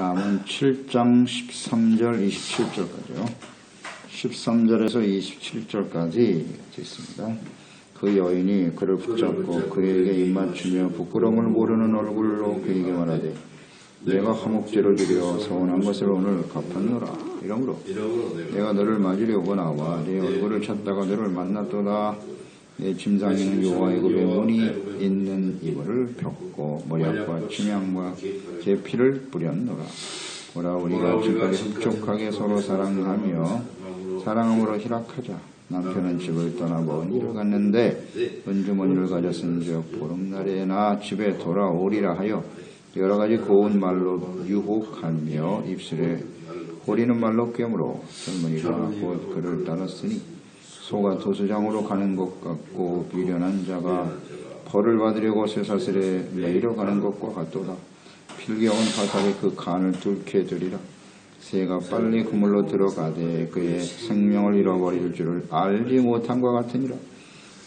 잠언 7장 13절 27절까지요. 13절에서 27절까지 있습니다. 그 여인이 그를 붙잡고 그에게 입맞추며 부끄러움을 모르는 얼굴로 그에게 말하되 내가 화목제를 드려 서운한 것을 오늘 갚았노라 이러므로 내가 너를 맞으려고 나와 네 얼굴을 찾다가 너를 만났도다 내 짐상에는 요하의급의 문이 있는 이불을 폈고 모략과 침향과 계피를 뿌렸노라. 보라 우리가 지금까지 흡족하게 서로 사랑하며 사랑함으로 희락하자. 남편은 집을 떠나 먼 일을 갔는데 은주머니를 가졌은즉 보름날에 나 집에 돌아오리라 하여 여러 가지 고운 말로 유혹하며 입술에 호리는 말로 꿰물어 젊은이가 곧 그를 따랐으니 소가 도수장으로 가는 것 같고 미련한 자가 벌을 받으려고 쇠사슬에 매이러 가는 것과 같도다. 필겨온 화살이 그 간을 뚫게 되리라. 새가 빨리 그물로 들어가되 그의 생명을 잃어버릴 줄을 알지 것 같으니라.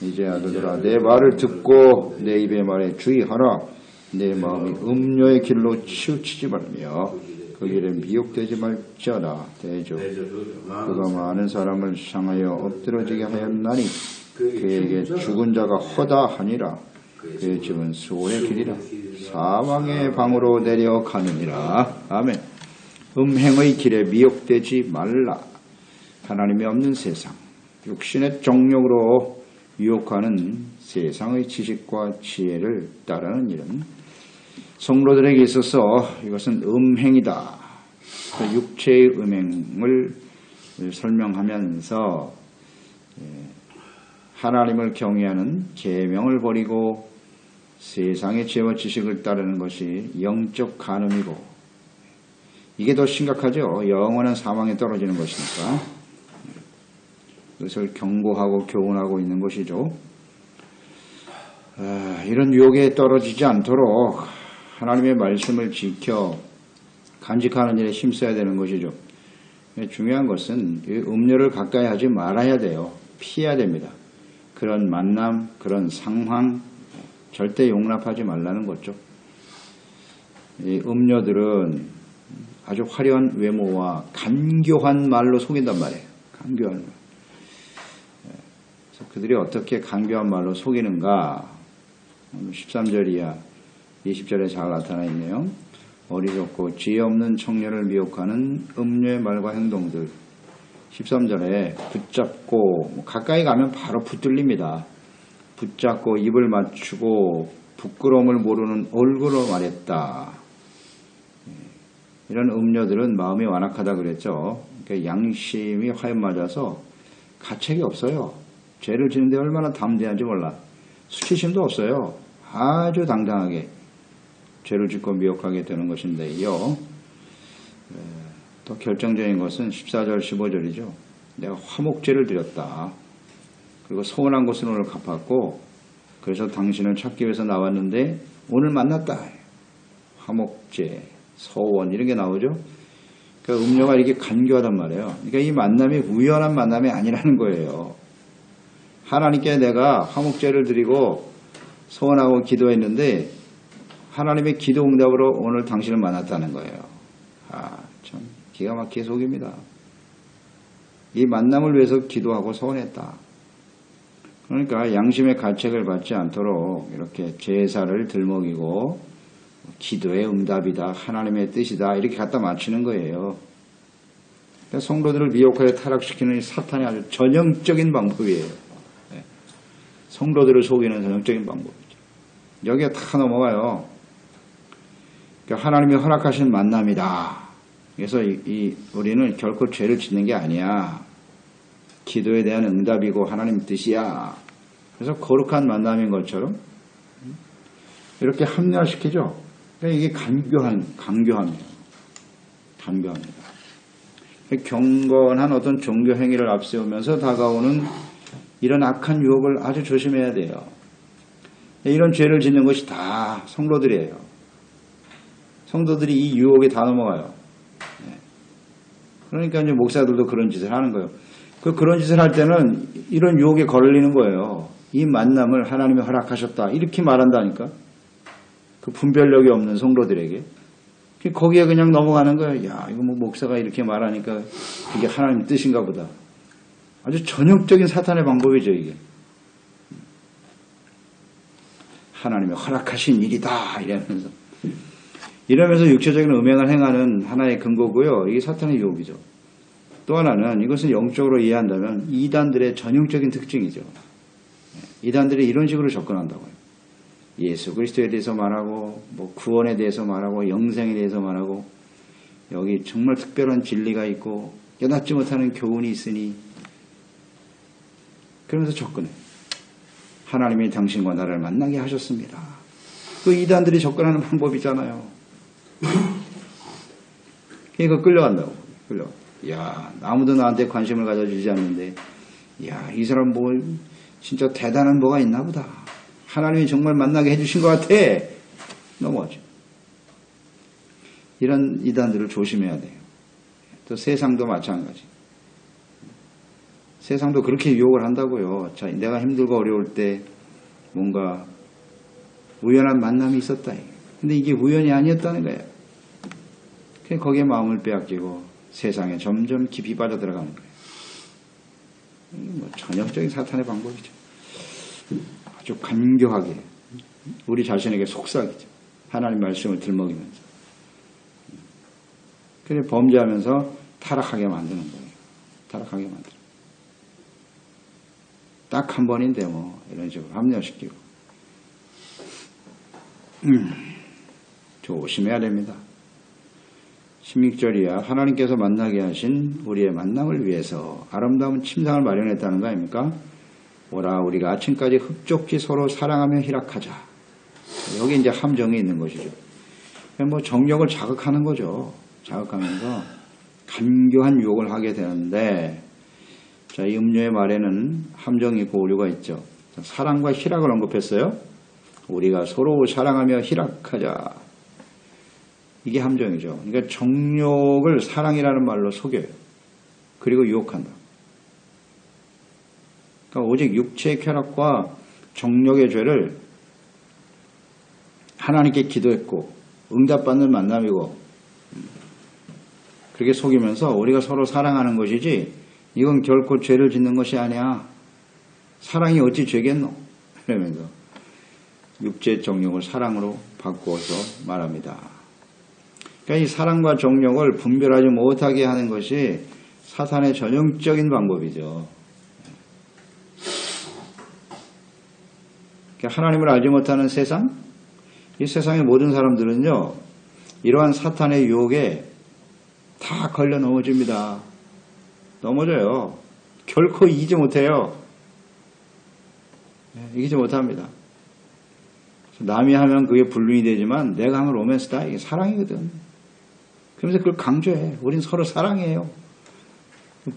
이제 아들들아 내 말을 듣고 내 입의 말에 주의하라. 내 마음이 음료의 길로 치우치지 말며 그 길에 미혹되지 말지어다. 대조 그가 많은 사람을 향하여 엎드러지게 하였나니 그에게 죽은 자가 허다하니라. 그의 집은 수호의 길이라. 사망의 방으로 내려가느니라. 아멘. 음행의 길에 미혹되지 말라. 하나님이 없는 세상, 육신의 정욕으로 유혹하는 세상의 지식과 지혜를 따르는 일은 성로들에게 있어서 이것은 음행이다. 그 육체의 음행을 설명하면서 예, 하나님을 경외하는 계명을 버리고 세상의 지혜와 지식을 따르는 것이 영적 간음이고 이게 더 심각하죠. 영원한 사망에 떨어지는 것이니까 그것을 경고하고 교훈하고 있는 것이죠. 아, 이런 유혹에 떨어지지 않도록 하나님의 말씀을 지켜 간직하는 일에 힘써야 되는 것이죠. 중요한 것은 음료를 가까이 하지 말아야 돼요. 피해야 됩니다. 그런 만남, 그런 상황 절대 용납하지 말라는 거죠. 이 음료들은 아주 화려한 외모와 간교한 말로 속인단 말이에요. 간교한 말. 그래서 그들이 어떻게 간교한 말로 속이는가? 13절 이하 20절에 잘 나타나 있네요. 어리석고 지혜 없는 청년을 미혹하는 음료의 말과 행동들. 13절에 붙잡고 뭐 가까이 가면 바로 붙들립니다. 붙잡고 입을 맞추고 부끄러움을 모르는 얼굴로 말했다. 이런 음료들은 마음이 완악하다 그랬죠. 그러니까 양심이 화염 맞아서 가책이 없어요. 죄를 지는데 얼마나 담대한지 몰라. 수치심도 없어요. 아주 당당하게 죄를 짓고 미혹하게 되는 것인데요. 또 결정적인 것은 14절 15절이죠. 내가 화목죄를 드렸다. 그리고 서운한 것은 오늘 갚았고 그래서 당신을 찾기 위해서 나왔는데 오늘 만났다. 화목죄, 서원 이런 게 나오죠. 그러니까 음료가 이렇게 간교하단 말이에요. 그러니까 이 만남이 우연한 만남이 아니라는 거예요. 하나님께 내가 화목죄를 드리고 소원하고 기도했는데 하나님의 기도 응답으로 오늘 당신을 만났다는 거예요. 아, 참 기가 막히게 속입니다. 이 만남을 위해서 기도하고 소원했다. 그러니까 양심의 가책을 받지 않도록 이렇게 제사를 들먹이고 기도의 응답이다. 하나님의 뜻이다. 이렇게 갖다 맞추는 거예요. 그러니까 성도들을 미혹하여 타락시키는 사탄의 아주 전형적인 방법이에요. 네. 성도들을 속이는 전형적인 방법이죠. 여기에 다 넘어가요. 그러니까 하나님이 허락하신 만남이다. 그래서 이, 이 우리는 결코 죄를 짓는 게 아니야. 기도에 대한 응답이고 하나님 뜻이야. 그래서 거룩한 만남인 것처럼 이렇게 합리화시키죠. 그러니까 이게 간교한 강교합니다. 간교합니다. 경건한 어떤 종교 행위를 앞세우면서 다가오는 이런 악한 유혹을 아주 조심해야 돼요. 이런 죄를 짓는 것이 다 성도들이에요. 성도들이 이 유혹에 다 넘어가요. 그러니까 이제 목사들도 그런 짓을 하는 거예요. 그 그런 짓을 할 때는 이런 유혹에 걸리는 거예요. 이 만남을 하나님이 허락하셨다. 이렇게 말한다니까. 그 분별력이 없는 성도들에게. 거기에 그냥 넘어가는 거예요. 야, 이거 뭐 목사가 이렇게 말하니까 이게 하나님 뜻인가 보다. 아주 전형적인 사탄의 방법이죠, 이게. 하나님의 허락하신 일이다, 이러면서. 이러면서 육체적인 음행을 행하는 하나의 근거고요. 이게 사탄의 유혹이죠. 또 하나는 이것은 영적으로 이해한다면 이단들의 전형적인 특징이죠. 이단들이 이런 식으로 접근한다고요. 예수 그리스도에 대해서 말하고 뭐 구원에 대해서 말하고 영생에 대해서 말하고 여기 정말 특별한 진리가 있고 깨닫지 못하는 교훈이 있으니 그러면서 접근해. 하나님이 당신과 나를 만나게 하셨습니다. 그 이단들이 접근하는 방법이잖아요. 그러니까 끌려간다고. 끌려. 야, 아무도 나한테 관심을 가져주지 않는데, 야, 이 사람 뭐, 진짜 대단한 뭐가 있나 보다. 하나님이 정말 만나게 해주신 것 같아. 넘어가죠. 이런 이단들을 조심해야 돼요. 또 세상도 마찬가지. 세상도 그렇게 유혹을 한다고요. 자, 내가 힘들고 어려울 때 뭔가 우연한 만남이 있었다. 근데 이게 우연이 아니었다는 거예요. 거기에 마음을 빼앗기고 세상에 점점 깊이 빠져 들어가는 거예요. 뭐 전형적인 사탄의 방법이죠. 아주 간교하게 우리 자신에게 속삭이죠. 하나님 말씀을 들먹이면서. 그래 범죄하면서 타락하게 만드는 거예요. 타락하게 만드는 딱 한 번인데 뭐 이런 식으로 합리화시키고 음, 조심해야 됩니다. 16절이야 하나님께서 만나게 하신 우리의 만남을 위해서 아름다운 침상을 마련했다는 거 아닙니까? 오라 우리가 아침까지 흡족히 서로 사랑하며 희락하자. 여기 이제 함정이 있는 것이죠. 뭐 정력을 자극하는 거죠. 자극하면서 간교한 유혹을 하게 되는데 자, 이 음료의 말에는 함정이 있고 오류가 있죠. 사랑과 희락을 언급했어요. 우리가 서로 사랑하며 희락하자. 이게 함정이죠. 그러니까 정욕을 사랑이라는 말로 속여요. 그리고 유혹한다. 그러니까 오직 육체의 쾌락과 정욕의 죄를 하나님께 기도했고 응답받는 만남이고 그렇게 속이면서 우리가 서로 사랑하는 것이지 이건 결코 죄를 짓는 것이 아니야. 사랑이 어찌 죄겠노? 이러면서 육체 정욕을 사랑으로 바꾸어서 말합니다. 그러니까 이 사랑과 정욕을 분별하지 못하게 하는 것이 사탄의 전형적인 방법이죠. 그러니까 하나님을 알지 못하는 세상, 이 세상의 모든 사람들은요, 이러한 사탄의 유혹에 다 걸려 넘어집니다. 넘어져요. 결코 이기지 못해요. 네, 이기지 못합니다. 남이 하면 그게 불륜이 되지만 내가 하면 로맨스다. 이게 사랑이거든. 그러면서 그걸 강조해. 우린 서로 사랑해요.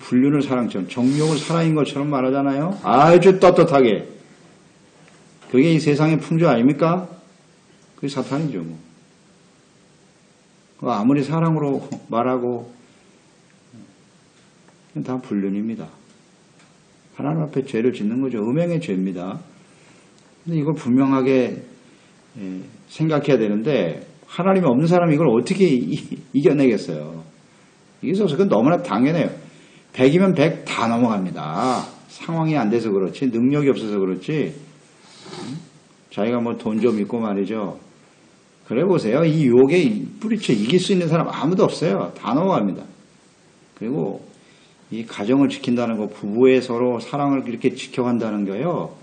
불륜을 사랑처럼, 정욕을 사랑인 것처럼 말하잖아요. 아주 떳떳하게. 그게 이 세상의 풍조 아닙니까? 그게 사탄이죠, 뭐. 아무리 사랑으로 말하고, 다 불륜입니다. 하나님 앞에 죄를 짓는 거죠. 음행의 죄입니다. 근데 이걸 분명하게 예, 생각해야 되는데 하나님이 없는 사람이 이걸 어떻게 이, 겨내겠어요 이게 있어서 그건 너무나 당연해요. 100이면 100 다 넘어갑니다. 상황이 안 돼서 그렇지 능력이 없어서 그렇지 자기가 뭐 돈 좀 있고 말이죠. 그래 보세요. 이 유혹에 뿌리쳐 이길 수 있는 사람 아무도 없어요. 다 넘어갑니다. 그리고 이 가정을 지킨다는 거, 부부의 서로 사랑을 이렇게 지켜간다는 거요.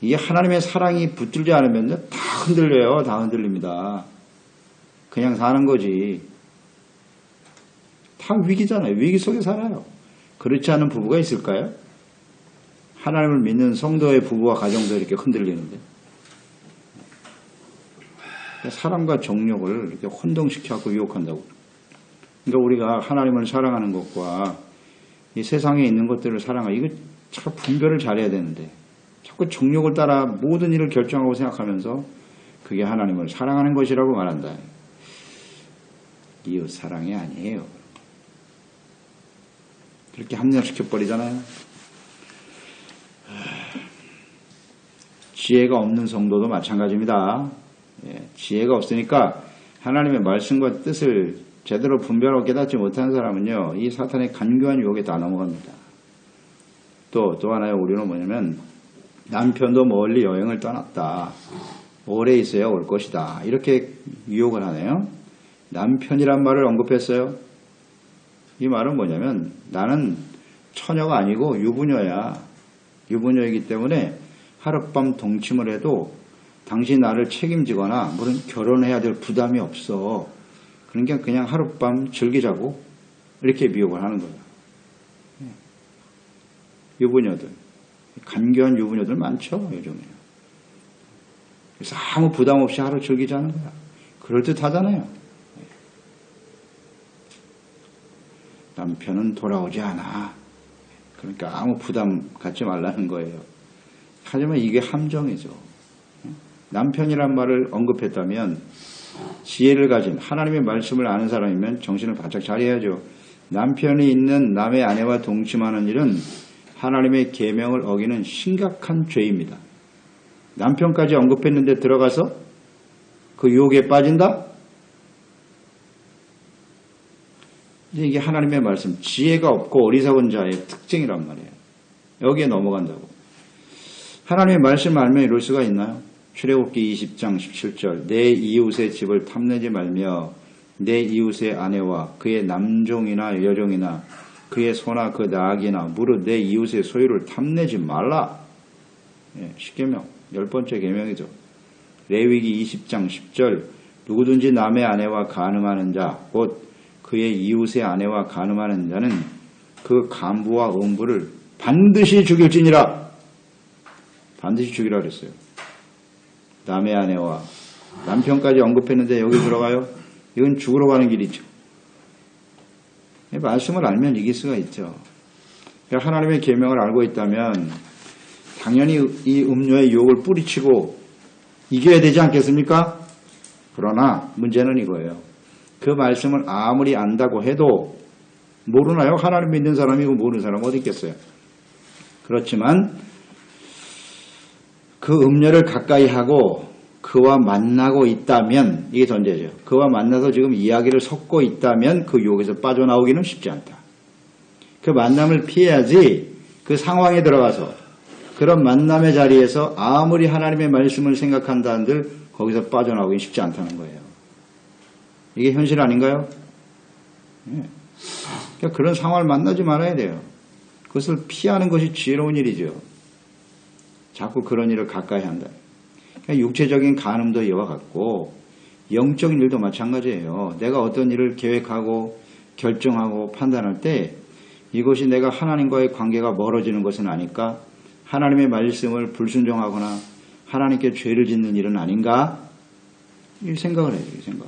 이게 하나님의 사랑이 붙들지 않으면 다 흔들려요. 다 흔들립니다. 그냥 사는 거지. 다 위기잖아요. 위기 속에 살아요. 그렇지 않은 부부가 있을까요? 하나님을 믿는 성도의 부부와 가정도 이렇게 흔들리는데. 사랑과 정욕을 이렇게 혼동시켜갖고 유혹한다고. 그러니까 우리가 하나님을 사랑하는 것과 이 세상에 있는 것들을 사랑하 이거 참 분별을 잘해야 되는데 자꾸 정욕을 따라 모든 일을 결정하고 생각하면서 그게 하나님을 사랑하는 것이라고 말한다. 이웃 사랑이 아니에요. 그렇게 합리화시켜 버리잖아요. 지혜가 없는 성도도 마찬가지입니다. 예, 지혜가 없으니까 하나님의 말씀과 뜻을 제대로 분별하고 깨닫지 못하는 사람은요, 이 사탄의 간교한 유혹에 다 넘어갑니다. 또, 또 하나의 오류는 뭐냐면, 남편도 멀리 여행을 떠났다. 오래 있어야 올 것이다. 이렇게 유혹을 하네요. 남편이란 말을 언급했어요. 이 말은 뭐냐면, 나는 처녀가 아니고 유부녀야. 유부녀이기 때문에 하룻밤 동침을 해도 당신 나를 책임지거나 물론 결혼해야 될 부담이 없어. 그러니까 그냥 하룻밤 즐기자고 이렇게 미혹을 하는. 예. 유부녀들. 간교한 유부녀들 많죠, 요즘에. 그래서 아무 부담 없이 하루 즐기자는 거야. 그럴듯 하잖아요. 남편은 돌아오지 않아. 그러니까 아무 부담 갖지 말라는 거예요. 하지만 이게 함정이죠. 남편이란 말을 언급했다면 지혜를 가진 하나님의 말씀을 아는 사람이면 정신을 바짝 차려야죠. 남편이 있는 남의 아내와 동침하는 일은 하나님의 계명을 어기는 심각한 죄입니다. 남편까지 언급했는데 들어가서 그 유혹에 빠진다? 이게 하나님의 말씀, 지혜가 없고 어리석은 자의 특징이란 말이에요. 여기에 넘어간다고. 하나님의 말씀을 알면 이럴 수가 있나요? 출애굽기 20장 17절 내 이웃의 집을 탐내지 말며 내 이웃의 아내와 그의 남종이나 여종이나 그의 소나 그 나귀나 무릇 내 이웃의 소유를 탐내지 말라. 예, 십계명 열 번째 계명이죠. 레위기 20장 10절 누구든지 남의 아내와 간음하는 자 곧 그의 이웃의 아내와 간음하는 자는 그 간부와 음부를 반드시 죽일지니라. 반드시 죽이라 그랬어요. 남의 아내와 남편까지 언급했는데 여기 들어가요? 이건 죽으러 가는 길이죠. 말씀을 알면 이길 수가 있죠. 그러니까 하나님의 계명을 알고 있다면 당연히 이 음료의 유혹을 뿌리치고 이겨야 되지 않겠습니까? 그러나 문제는 이거예요. 그 말씀을 아무리 안다고 해도 모르나요? 하나님 믿는 사람이고 모르는 사람 어디 있겠어요? 그렇지만 그 음료를 가까이 하고 그와 만나고 있다면 이게 전제죠. 그와 만나서 지금 이야기를 섞고 있다면 그 유혹에서 빠져나오기는 쉽지 않다. 그 만남을 피해야지 그 상황에 들어가서 그런 만남의 자리에서 아무리 하나님의 말씀을 생각한다 한들 거기서 빠져나오기 쉽지 않다는 거예요. 이게 현실 아닌가요? 네. 그런 상황을 만나지 말아야 돼요. 그것을 피하는 것이 지혜로운 일이죠. 자꾸 그런 일을 가까이 한다. 그러니까 육체적인 간음도 이와 같고 영적인 일도 마찬가지예요. 내가 어떤 일을 계획하고 결정하고 판단할 때 이것이 내가 하나님과의 관계가 멀어지는 것은 아닐까? 하나님의 말씀을 불순종하거나 하나님께 죄를 짓는 일은 아닌가? 이 생각을 해요. 이 생각.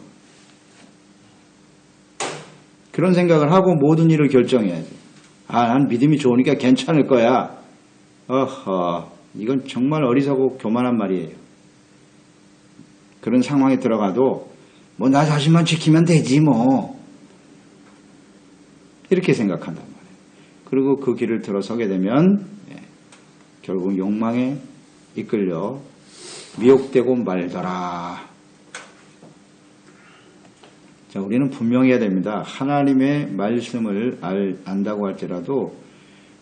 그런 생각을 하고 모든 일을 결정해야지. 아, 난 믿음이 좋으니까 괜찮을 거야. 어허. 이건 정말 어리석고 교만한 말이에요. 그런 상황에 들어가도 뭐 나 자신만 지키면 되지 뭐 이렇게 생각한단 말이에요. 그리고 그 길을 들어서게 되면 예, 결국 욕망에 이끌려 미혹되고 말더라. 자, 우리는 분명해야 됩니다. 하나님의 말씀을 알, 안다고 할지라도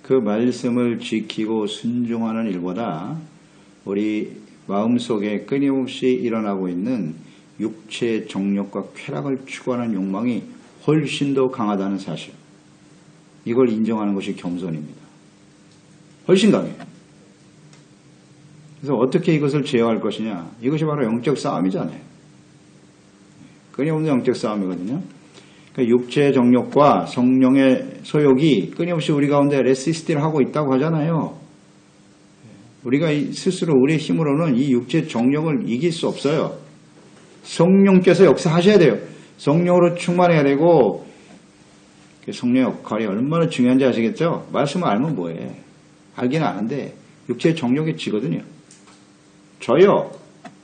그 말씀을 지키고 순종하는 일보다 우리 마음속에 끊임없이 일어나고 있는 육체의 정욕과 쾌락을 추구하는 욕망이 훨씬 더 강하다는 사실. 이걸 인정하는 것이 겸손입니다. 훨씬 강해요. 그래서 어떻게 이것을 제어할 것이냐? 이것이 바로 영적 싸움이잖아요. 끊임없는 영적 싸움이거든요. 그러니까 육체의 정욕과 성령의 소욕이 끊임없이 우리 가운데 레시스티를 하고 있다고 하잖아요. 우리가 스스로 우리의 힘으로는 이 육체 정욕을 이길 수 없어요. 성령께서 역사하셔야 돼요. 성령으로 충만해야 되고 그 성령의 역할이 얼마나 중요한지 아시겠죠? 말씀을 알면 뭐해. 알기는 아는데 육체의 정욕이 지거든요. 저요.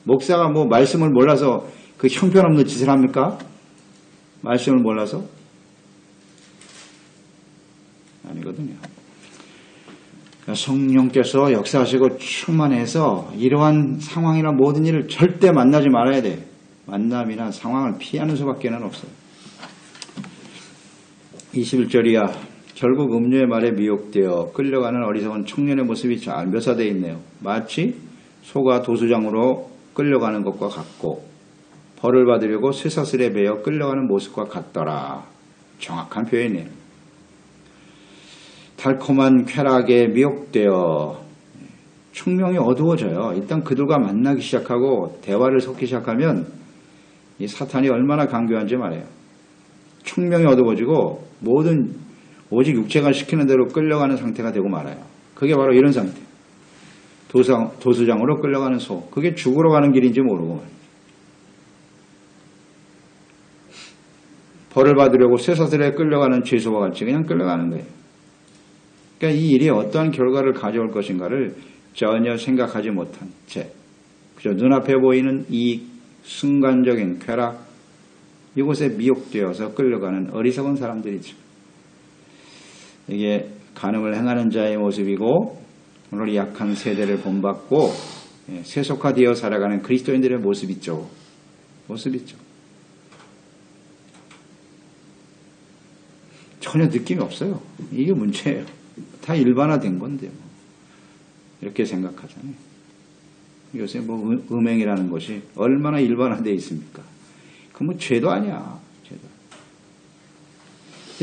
목사가 뭐 말씀을 몰라서 그 형편없는 짓을 합니까? 말씀을 몰라서? 아니거든요. 그러니까 성령께서 역사하시고 충만해서 이러한 상황이나 모든 일을 절대 만나지 말아야 돼. 만남이나 상황을 피하는 수밖에 는 없어요. 21절이야. 결국 음료의 말에 미혹되어 끌려가는 어리석은 청년의 모습이 잘 묘사되어 있네요. 마치 소가 도수장으로 끌려가는 것과 같고 벌을 받으려고 쇠사슬에 매여 끌려가는 모습과 같더라. 정확한 표현이에요. 달콤한 쾌락에 미혹되어 충명이 어두워져요. 일단 그들과 만나기 시작하고 대화를 섞기 시작하면 이 사탄이 얼마나 강교한지 말해요. 충명이 어두워지고 모든 오직 육체가 시키는 대로 끌려가는 상태가 되고 말아요. 그게 바로 이런 상태. 도상, 도수장으로 끌려가는 소. 그게 죽으러 가는 길인지 모르고 벌을 받으려고 쇠사슬에 끌려가는 죄수와 같이 그냥 끌려가는 거예요. 그러니까 이 일이 어떠한 결과를 가져올 것인가를 전혀 생각하지 못한 채 그저 눈앞에 보이는 이 순간적인 쾌락 이곳에 미혹되어서 끌려가는 어리석은 사람들이죠. 이게 간음을 행하는 자의 모습이고 오늘 약한 세대를 본받고 예, 세속화되어 살아가는 그리스도인들의 모습 있죠. 모습 있죠. 전혀 느낌이 없어요. 이게 문제예요. 다 일반화된 건데 뭐. 이렇게 생각하잖아요. 요새 뭐 음- 음행이라는 것이 얼마나 일반화되어 있습니까? 그뭐 죄도 아니야. 죄도.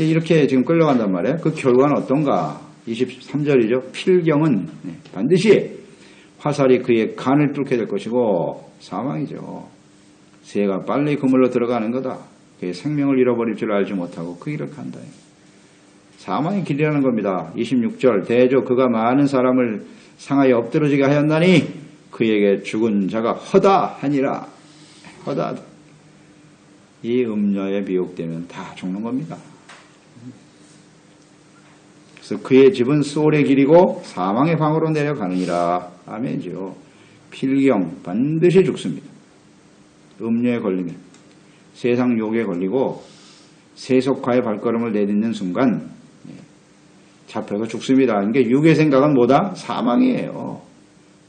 이렇게 지금 끌려간단 말이에요. 그 결과는 어떤가? 23절이죠. 필경은 네, 반드시 화살이 그의 간을 뚫게 될 것이고 사망이죠. 새가 빨리 그물로 들어가는 거다. 그의 생명을 잃어버릴 줄 알지 못하고 그 일을 간다. 사망의 길이라는 겁니다. 26절 대조 그가 많은 사람을 상하여 엎드러지게 하였나니 그에게 죽은 자가 허다하니라. 허다하다. 이 음녀에 미혹되면 다 죽는 겁니다. 그래서 그의 집은 소울의 길이고 사망의 방으로 내려가느니라. 아멘이죠. 필경 반드시 죽습니다. 음녀에 걸리면 세상 욕에 걸리고 세속화의 발걸음을 내딛는 순간 예, 잡혀서 죽습니다. 그러니까 육의 생각은 뭐다? 사망이에요.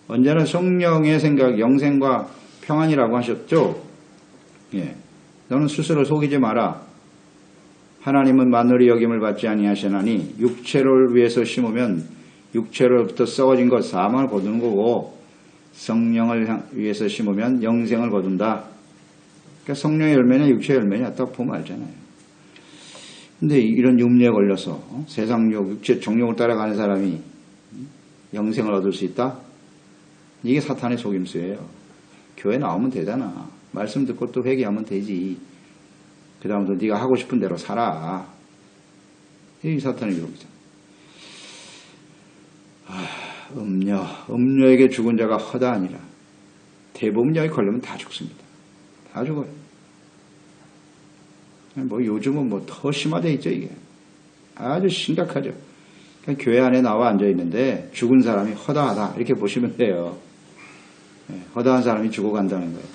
언제나 성령의 생각, 영생과 평안이라고 하셨죠? 예. 너는 스스로 속이지 마라. 하나님은 마늘이 여김을 받지 아니하시나니 육체를 위해서 심으면 육체로부터 썩어진 것 사망을 거두는 거고 성령을 향- 위해서 심으면 영생을 거둔다. 그러니까 성령의 열매는 육체의 열매냐 딱 보면 알잖아요. 근데 이런 육류에 걸려서 어? 세상욕, 육체 정욕을 따라가는 사람이 영생을 얻을 수 있다? 이게 사탄의 속임수예요. 교회 나오면 되잖아. 말씀 듣고 또 회개하면 되지. 그 다음부터 네가 하고 싶은 대로 살아. 이 사탄의 유혹이죠. 아, 음녀, 음녀에게 죽은 자가 허다 아니라 대부분 여기 걸리면 다 죽습니다. 다 죽어요. 뭐 요즘은 뭐 더 심화돼 있죠 이게. 아주 심각하죠. 그냥 교회 안에 나와 앉아 있는데 죽은 사람이 허다하다 이렇게 보시면 돼요. 예, 허다한 사람이 죽어간다는 거예요.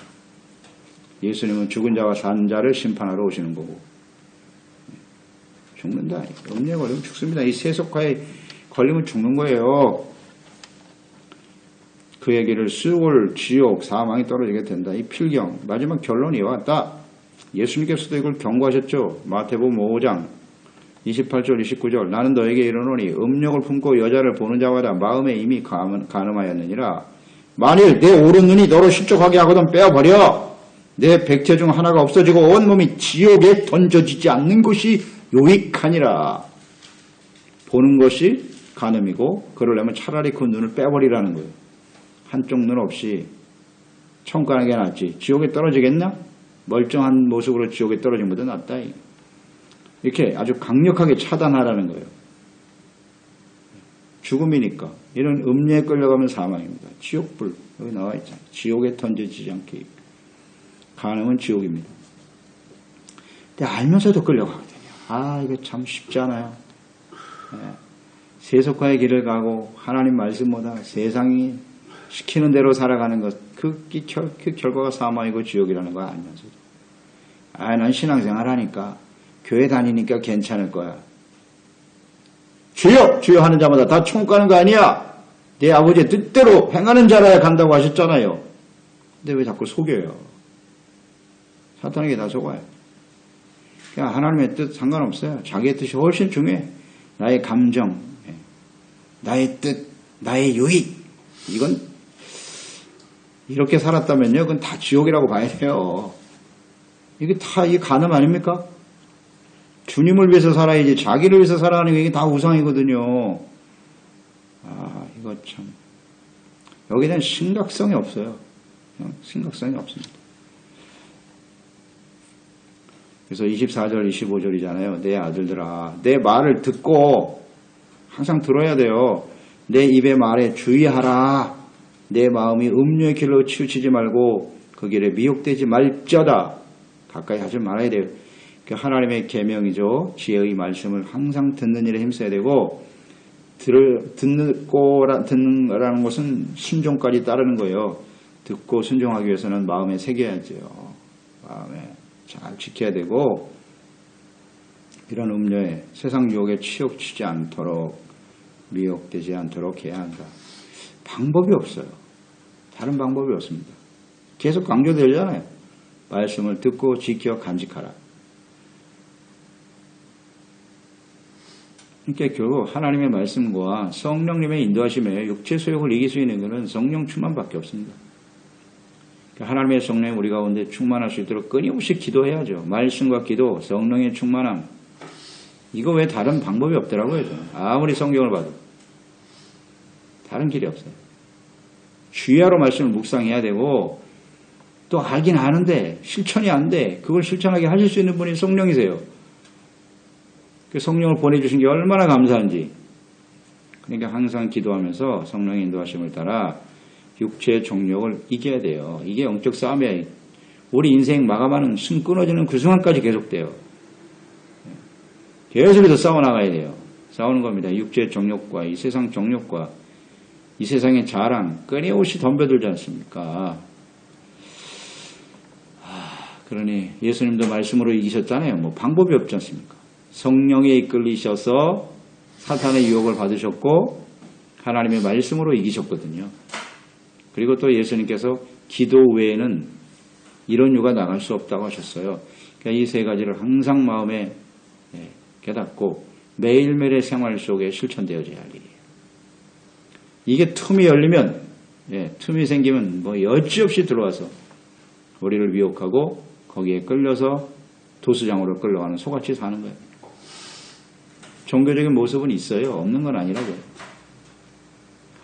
예수님은 죽은 자와 산 자를 심판하러 오시는 거고 예, 죽는다. 음료에 걸리면 죽습니다. 이 세속화에 걸리면 죽는 거예요. 그에게를 수골, 지옥, 사망이 떨어지게 된다. 이 필경 마지막 결론이 왔다. 예수님께서도 이걸 경고하셨죠. 마태복음 5장 28절 29절 나는 너에게 이르노니 음욕을 품고 여자를 보는 자마다 마음에 이미 감- 간음하였느니라. 만일 내 오른 눈이 너로 실족하게 하거든 빼어버려. 내 백체 중 하나가 없어지고 온 몸이 지옥에 던져지지 않는 것이 유익하니라. 보는 것이 간음이고 그러려면 차라리 그 눈을 빼버리라는 거예요. 한쪽 눈 없이 천국 가는 게 낫지. 지옥에 떨어지겠나? 멀쩡한 모습으로 지옥에 떨어진 것보다 낫다. 이렇게 아주 강력하게 차단하라는 거예요. 죽음이니까. 이런 음료에 끌려가면 사망입니다. 지옥불. 여기 나와 있잖아요. 지옥에 던져지지 않게. 간음은 지옥입니다. 근데 알면서도 끌려가거든요. 아, 이거 참 쉽지 않아요. 예. 세속화의 길을 가고 하나님 말씀보다 세상이 시키는 대로 살아가는 것, 그, 그, 결, 그 결과가 사망이고 지옥이라는 거 알면서도. 아, 난 신앙생활 하니까, 교회 다니니까 괜찮을 거야. 주여! 주여 하는 자마다 다 천국 가는 거 아니야? 내 아버지의 뜻대로 행하는 자라야 간다고 하셨잖아요. 근데 왜 자꾸 속여요? 사탄에게 다 속아요. 그냥 하나님의 뜻 상관없어요. 자기의 뜻이 훨씬 중요해. 나의 감정, 예. 나의 뜻, 나의 유익. 이건 이렇게 살았다면요. 그건 다 지옥이라고 봐야 돼요. 이게 다이 간음 아닙니까? 주님을 위해서 살아야지 자기를 위해서 살아가는 게 다 우상이거든요. 아, 이거 참. 대한 심각성이 없어요. 심각성이 없습니다. 그래서 24절, 25절이잖아요. 내 아들들아, 내 말을 듣고 항상 들어야 돼요. 내 입의 말에 주의하라. 내 마음이 음료의 길로 치우치지 말고 그 길에 미혹되지 말자다. 가까이 하지 말아야 돼요. 그 하나님의 계명이죠. 지혜의 말씀을 항상 듣는 일에 힘써야 되고 들을 듣는 거라 듣는 거라는 것은 순종까지 따르는 거예요. 듣고 순종하기 위해서는 마음에 새겨야죠. 마음에 잘 지켜야 되고 이런 음료에 세상 유혹에 치욕치지 않도록 미혹되지 않도록 해야 한다. 방법이 없어요. 다른 방법이 없습니다. 계속 강조되잖아요. 말씀을 듣고 지켜 간직하라. 그러니까 결국 하나님의 말씀과 성령님의 인도하심에 육체 소욕을 이길 수 있는 것은 성령 충만밖에 없습니다. 그러니까 하나님의 성령이 우리 가운데 충만할 수 있도록 끊임없이 기도해야죠. 말씀과 기도, 성령의 충만함. 이거 왜 다른 방법이 없더라고요. 저는. 아무리 성경을 봐도. 다른 길이 없어요. 주야로 말씀을 묵상해야 되고 또 알긴 아는데 실천이 안 돼. 그걸 실천하게 하실 수 있는 분이 성령이세요. 그 성령을 보내주신 게 얼마나 감사한지. 그러니까 항상 기도하면서 성령의 인도하심을 따라 육체의 종력을 이겨야 돼요. 이게 영적 싸움이야. 우리 인생 마감하는 숨 끊어지는 그 순간까지 계속돼요. 계속해서 싸워나가야 돼요. 싸우는 겁니다. 육체의 정욕과 이 세상 정욕과 이 세상의 자랑 끊임없이 덤벼들지 않습니까? 그러니 예수님도 말씀으로 이기셨잖아요. 뭐 방법이 없지 않습니까? 성령에 이끌리셔서 사탄의 유혹을 받으셨고 하나님의 말씀으로 이기셨거든요. 그리고 또 예수님께서 기도 외에는 이런 유가 나갈 수 없다고 하셨어요. 그러니까 이 세 가지를 항상 마음에 예, 깨닫고 매일매일의 생활 속에 실천되어져야 할 일이에요. 이게 틈이 열리면 예, 틈이 생기면 뭐 여지없이 들어와서 우리를 미혹하고 거기에 끌려서 도수장으로 끌려가는 소같이 사는 거예요. 종교적인 모습은 있어요. 없는 건 아니라고요.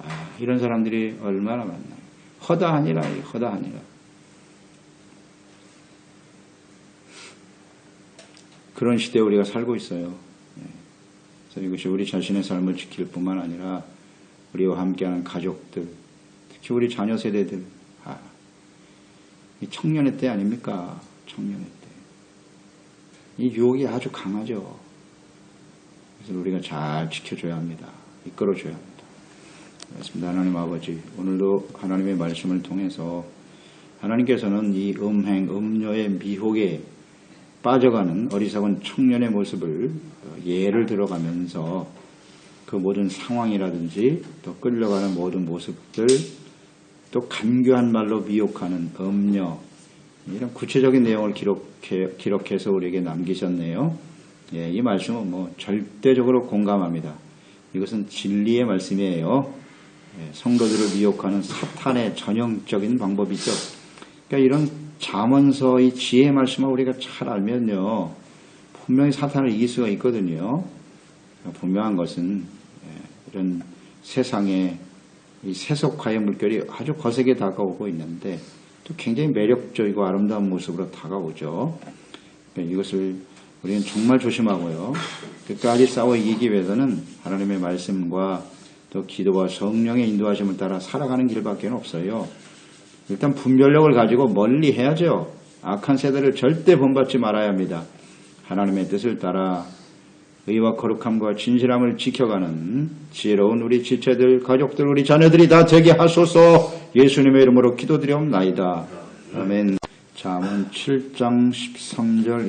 아, 이런 사람들이 얼마나 많나요. 허다하니라, 허다하니라. 그런 시대에 우리가 살고 있어요. 네. 그래서 이것이 우리 자신의 삶을 지킬 뿐만 아니라 우리와 함께하는 가족들, 특히 우리 자녀 세대들, 아, 이 청년의 때 아닙니까? 청년의 때. 이 유혹이 아주 강하죠. 그래서 우리가 잘 지켜줘야 합니다. 이끌어줘야 합니다. 그렇습니다. 하나님 아버지, 오늘도 하나님의 말씀을 통해서 하나님께서는 이 음행, 음녀의 미혹에 빠져가는 어리석은 청년의 모습을 예를 들어가면서 그 모든 상황이라든지 또 끌려가는 모든 모습들 또 간교한 말로 미혹하는 음녀 이런 구체적인 내용을 기록해, 기록해서 우리에게 남기셨네요. 예, 이 말씀은 뭐 절대적으로 공감합니다. 이것은 진리의 말씀이에요. 예, 성도들을 미혹하는 사탄의 전형적인 방법이죠. 그러니까 이런 잠언서의 지혜의 말씀을 우리가 잘 알면요. 분명히 사탄을 이길 수가 있거든요. 분명한 것은 예, 이런 세상에 이 세속화의 물결이 아주 거세게 다가오고 있는데 또 굉장히 매력적이고 아름다운 모습으로 다가오죠. 그러니까 이것을 우리는 정말 조심하고요. 끝까지 싸워 이기기 위해서는 하나님의 말씀과 또 기도와 성령의 인도하심을 따라 살아가는 길밖에 없어요. 일단 분별력을 가지고 멀리 해야죠. 악한 세대를 절대 본받지 말아야 합니다. 하나님의 뜻을 따라 의와 거룩함과 진실함을 지켜가는 지혜로운 우리 지체들, 가족들, 우리 자녀들이 다 되게 하소서 예수님의 이름으로 기도드리옵나이다. 아멘. 잠언 7장 13절